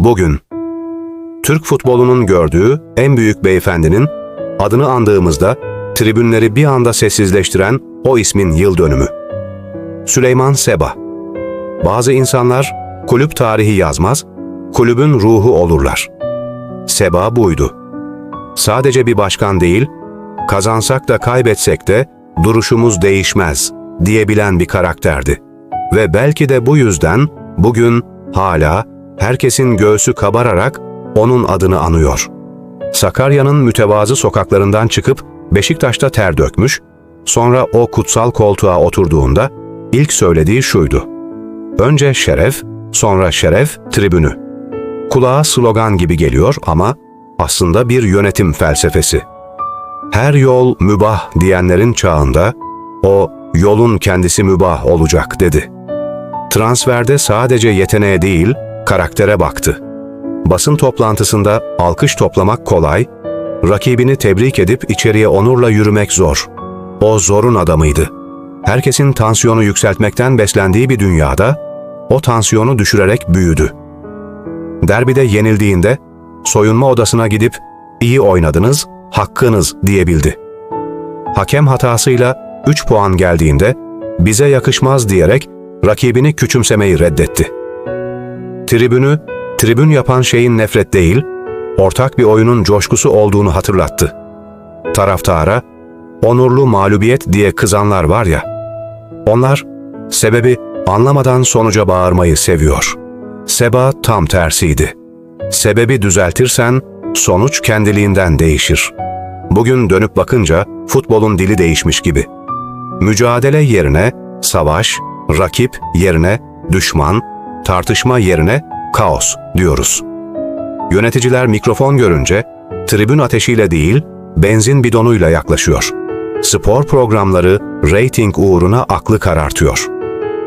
Bugün Türk futbolunun gördüğü en büyük beyefendinin adını andığımızda tribünleri bir anda sessizleştiren o ismin yıl dönümü. Süleyman Seba. Bazı insanlar kulüp tarihi yazmaz, kulübün ruhu olurlar. Seba buydu. Sadece bir başkan değil, kazansak da kaybetsek de duruşumuz değişmez diyebilen bir karakterdi. Ve belki de bu yüzden bugün hala herkesin göğsü kabararak onun adını anıyor. Sakarya'nın mütevazı sokaklarından çıkıp Beşiktaş'ta ter dökmüş, sonra o kutsal koltuğa oturduğunda ilk söylediği şuydu. Önce şeref, sonra şeref tribünü. Kulağa slogan gibi geliyor ama aslında bir yönetim felsefesi. Her yol mübah diyenlerin çağında o yolun kendisi mübah olacak dedi. Transferde sadece yeteneğe değil, karaktere baktı. Basın toplantısında alkış toplamak kolay, rakibini tebrik edip içeriye onurla yürümek zor. O zorun adamıydı. Herkesin tansiyonu yükseltmekten beslendiği bir dünyada o tansiyonu düşürerek büyüdü. Derbide yenildiğinde soyunma odasına gidip iyi oynadınız, hakkınız diyebildi. Hakem hatasıyla 3 puan geldiğinde bize yakışmaz diyerek rakibini küçümsemeyi reddetti. Tribünü, tribün yapan şeyin nefret değil, ortak bir oyunun coşkusu olduğunu hatırlattı. Taraftara, onurlu mağlubiyet diye kızanlar var ya, onlar sebebi anlamadan sonuca bağırmayı seviyor. Seba tam tersiydi. Sebebi düzeltirsen sonuç kendiliğinden değişir. Bugün dönüp bakınca futbolun dili değişmiş gibi. Mücadele yerine savaş, rakip yerine düşman, tartışma yerine kaos diyoruz. Yöneticiler mikrofon görünce tribün ateşiyle değil, benzin bidonuyla yaklaşıyor. Spor programları reyting uğruna aklı karartıyor.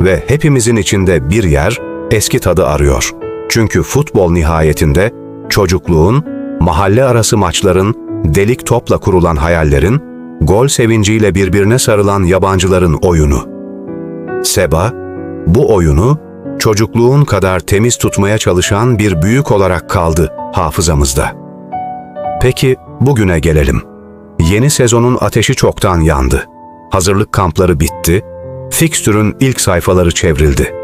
Ve hepimizin içinde bir yer eski tadı arıyor. Çünkü futbol nihayetinde çocukluğun, mahalle arası maçların, delik topla kurulan hayallerin, gol sevinciyle birbirine sarılan yabancıların oyunu. Seba, bu oyunu çocukluğun kadar temiz tutmaya çalışan bir büyük olarak kaldı hafızamızda. Peki bugüne gelelim. Yeni sezonun ateşi çoktan yandı. Hazırlık kampları bitti, fikstürün ilk sayfaları çevrildi.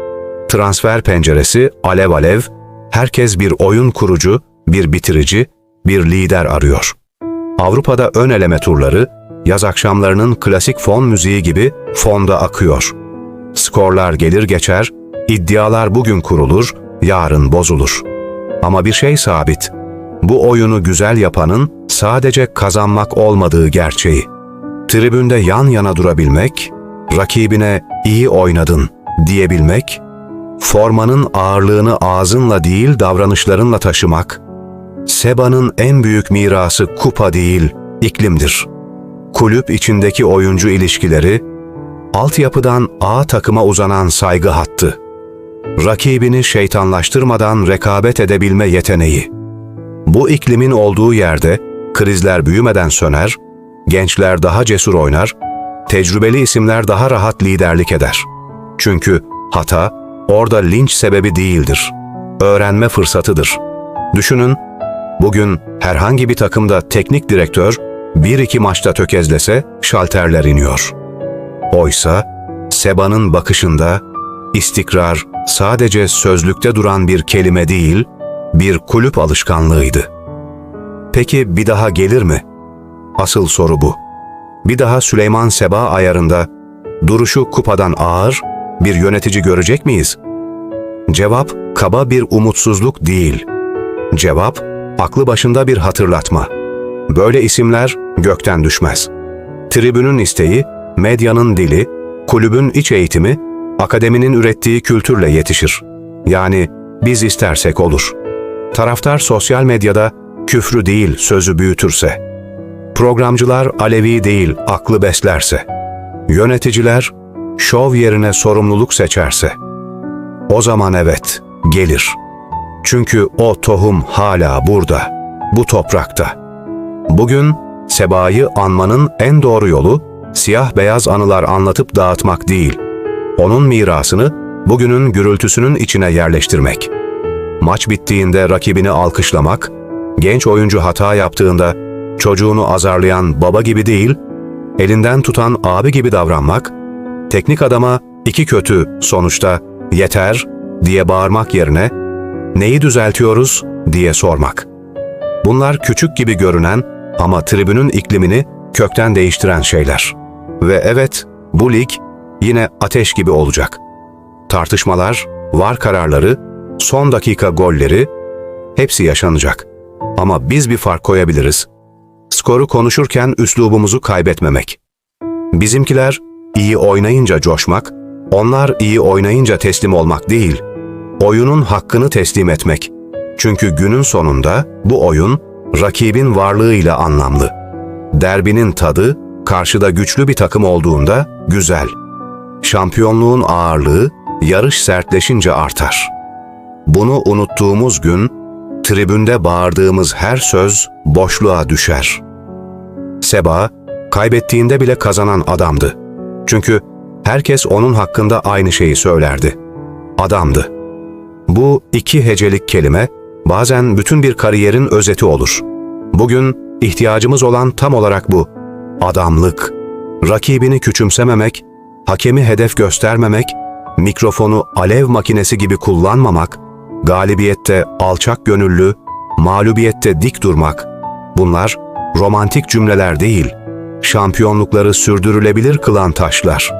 Transfer penceresi alev alev, herkes bir oyun kurucu, bir bitirici, bir lider arıyor. Avrupa'da ön eleme turları, yaz akşamlarının klasik fon müziği gibi fonda akıyor. Skorlar gelir geçer, iddialar bugün kurulur, yarın bozulur. Ama bir şey sabit. Bu oyunu güzel yapanın sadece kazanmak olmadığı gerçeği. Tribünde yan yana durabilmek, rakibine iyi oynadın diyebilmek, formanın ağırlığını ağzınla değil davranışlarınla taşımak, Seba'nın en büyük mirası kupa değil, iklimdir. Kulüp içindeki oyuncu ilişkileri, altyapıdan A takıma uzanan saygı hattı. Rakibini şeytanlaştırmadan rekabet edebilme yeteneği. Bu iklimin olduğu yerde krizler büyümeden söner, gençler daha cesur oynar, tecrübeli isimler daha rahat liderlik eder. Çünkü hata orada linç sebebi değildir. Öğrenme fırsatıdır. Düşünün, bugün herhangi bir takımda teknik direktör bir iki maçta tökezlese şalterler iniyor. Oysa Seba'nın bakışında istikrar sadece sözlükte duran bir kelime değil, bir kulüp alışkanlığıydı. Peki bir daha gelir mi? Asıl soru bu. Bir daha Süleyman Seba ayarında duruşu kupadan ağır bir yönetici görecek miyiz? Cevap kaba bir umutsuzluk değil. Cevap aklı başında bir hatırlatma. Böyle isimler gökten düşmez. Tribünün isteği, medyanın dili, kulübün iç eğitimi, akademinin ürettiği kültürle yetişir. Yani biz istersek olur. Taraftar sosyal medyada küfrü değil sözü büyütürse, programcılar Alevi değil aklı beslerse, yöneticiler şov yerine sorumluluk seçerse, o zaman evet, gelir. Çünkü o tohum hala burada, bu toprakta. Bugün Seba'yı anmanın en doğru yolu, siyah beyaz anılar anlatıp dağıtmak değil, onun mirasını bugünün gürültüsünün içine yerleştirmek. maç bittiğinde rakibini alkışlamak, genç oyuncu hata yaptığında çocuğunu azarlayan baba gibi değil, elinden tutan abi gibi davranmak, teknik adama iki kötü sonuçta yeter diye bağırmak yerine neyi düzeltiyoruz diye sormak. Bunlar küçük gibi görünen ama tribünün iklimini kökten değiştiren şeyler. Ve evet, bu lig yine ateş gibi olacak. Tartışmalar, var kararları, son dakika golleri hepsi yaşanacak. Ama biz bir fark koyabiliriz. Skoru konuşurken üslubumuzu kaybetmemek. Bizimkiler iyi oynayınca coşmak, onlar iyi oynayınca teslim olmak değil, oyunun hakkını teslim etmek. Çünkü günün sonunda bu oyun rakibin varlığıyla anlamlı. Derbinin tadı karşıda güçlü bir takım olduğunda güzel. Şampiyonluğun ağırlığı yarış sertleşince artar. Bunu unuttuğumuz gün tribünde bağırdığımız her söz boşluğa düşer. Seba kaybettiğinde bile kazanan adamdı. Çünkü herkes onun hakkında aynı şeyi söylerdi. Adamdı. Bu iki hecelik kelime bazen bütün bir kariyerin özeti olur. Bugün ihtiyacımız olan tam olarak bu. Adamlık. Rakibini küçümsememek, hakemi hedef göstermemek, mikrofonu alev makinesi gibi kullanmamak, galibiyette alçak gönüllü, mağlubiyette dik durmak. Bunlar romantik cümleler değil, şampiyonlukları sürdürülebilir kılan taşlar.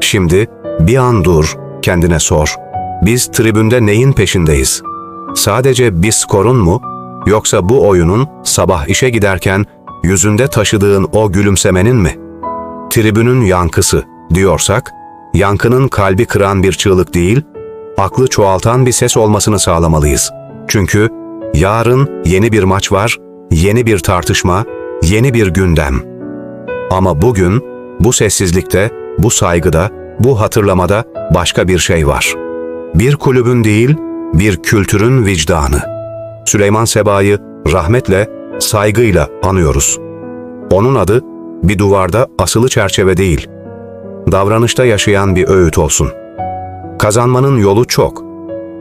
Şimdi bir an dur, kendine sor. Biz tribünde neyin peşindeyiz? Sadece bir skorun mu? Yoksa bu oyunun sabah işe giderken yüzünde taşıdığın o gülümsemenin mi? Tribünün yankısı diyorsak, yankının kalbi kıran bir çığlık değil, aklı çoğaltan bir ses olmasını sağlamalıyız. Çünkü yarın yeni bir maç var, yeni bir tartışma, yeni bir gündem. Ama bugün bu sessizlikte, bu saygıda, bu hatırlamada başka bir şey var. Bir kulübün değil, bir kültürün vicdanı. Süleyman Seba'yı rahmetle, saygıyla anıyoruz. Onun adı bir duvarda asılı çerçeve değil, davranışta yaşayan bir öğüt olsun. Kazanmanın yolu çok,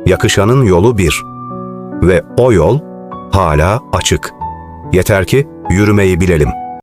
yakışanın yolu bir. Ve o yol hala açık. Yeter ki yürümeyi bilelim.''